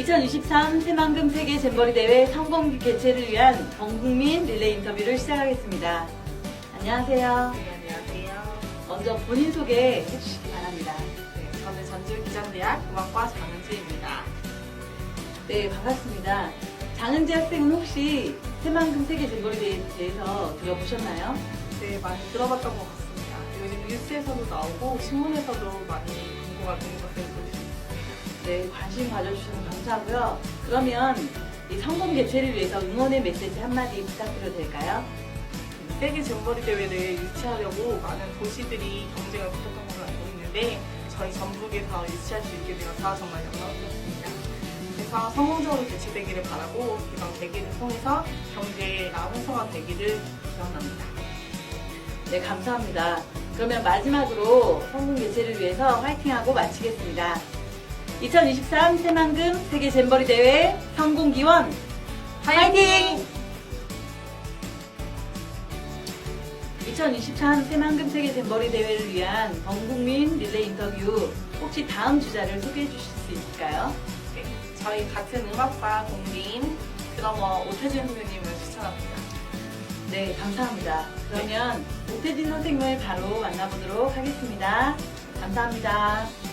2023 새만금 세계 잼버리 대회 성공 개최를 위한 전국민 릴레이 인터뷰를 시작하겠습니다. 안녕하세요. 네, 안녕하세요. 먼저 본인 소개 해 주시기 바랍니다. 네, 저는 전주기장대학 음악과 장은지입니다. 네, 반갑습니다. 장은지 학생은 혹시 새만금 세계 잼버리 대회에 대해서 들어보셨나요? 네, 많이 들어봤던 것 같습니다. 요즘 뉴스에서도 나오고 신문에서도 많이 광고가 되는 것을 수 있습니다. 네, 관심 가져주셔서 감사하고요. 그러면 이 성공 개최를 위해서 응원의 메시지 한마디 부탁드려도 될까요? 세계 잼버리 대회를 유치하려고 많은 도시들이 경쟁을 붙였던 걸로 알고 있는데 저희 전북에서 유치할 수 있게 되어서 정말 영광스럽습니다. 그래서 성공적으로 개최되기를 바라고 이번 계기를 통해서 경제가 활성화되기를 기원합니다. 네, 감사합니다. 그러면 마지막으로 성공 개최를 위해서 화이팅하고 마치겠습니다. 2023 새만금 세계 잼버리 대회 성공 기원 화이팅! 2023 새만금 세계 잼버리 대회를 위한 전국민 릴레이 인터뷰 혹시 다음 주자를 소개해 주실 수 있을까요? 네, 저희 같은 음악과 동기인 드러머 오태준 선생님을 추천합니다. 네, 감사합니다. 그러면 오태진 선생님을 바로 만나보도록 하겠습니다. 감사합니다.